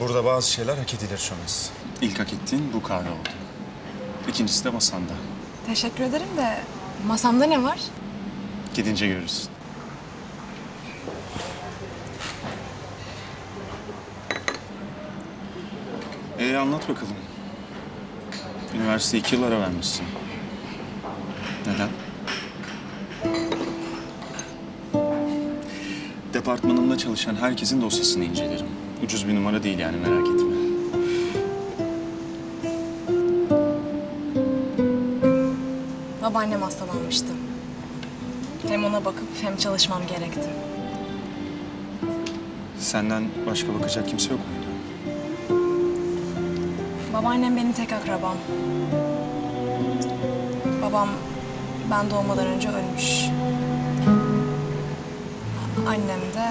Burada bazı şeyler hak edilir Şomez. İlk hak ettiğin bu kahve oldu. İkincisi de masanda. Teşekkür ederim de masamda ne var? Gidince görürsün. Ee anlat bakalım. Üniversite iki yıl ara vermişsin. Neden? Departmanımda çalışan herkesin dosyasını incelerim. Ucuz bir numara değil yani merak etme. Babaannem hastalanmıştı. Hem ona bakıp hem çalışmam gerekti. Senden başka bakacak kimse yok muydu? Babaannem benim tek akrabam. Babam ben doğmadan önce ölmüş. Annem de